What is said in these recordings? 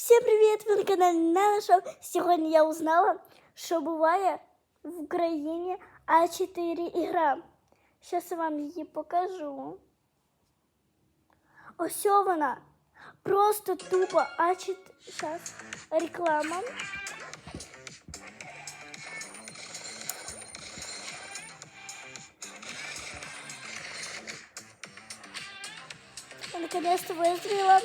Всім привіт! Ви на каналі Наношоу. Сьогодні я узнала, що буває в Україні А4 ігра. Зараз я вам її покажу. Ось вона. Просто тупо А4. Зараз реклама. Я наконец-то вызрела.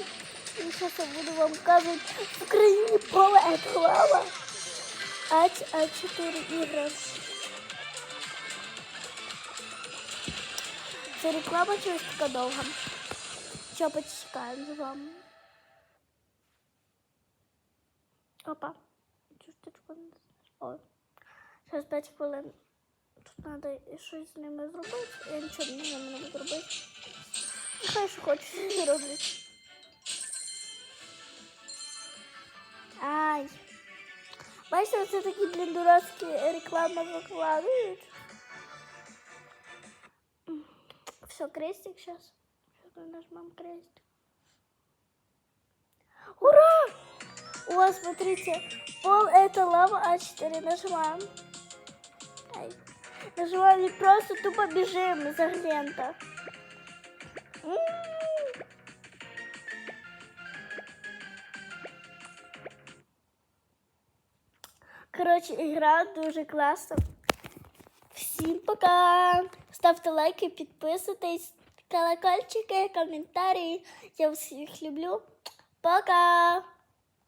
И сейчас я буду вам показывать в Украине полная реклама. А, А4 игры. Це реклама чогось така довга. Що почекаємо з вами. Опа. Цю штучку не. Зараз 5 хвилин. Тут треба щось з ними зробити. Я нічого з ними не буду. Нехай що хочеш роблять. Ай. Бачите, це такі, блін, дурацькі реклами викладають. Все, крестик сейчас. Сейчас нажмем крестик. Ура! У вас, смотрите, пол это лава А4. Нажимаем. Ай. Нажимаем и просто тупо бежим за глента. Коротше, ігра дуже класна. Всім пока! Ставте лайки, підписуйтесь, колокольчики, коментарі. Я всіх люблю. Пока!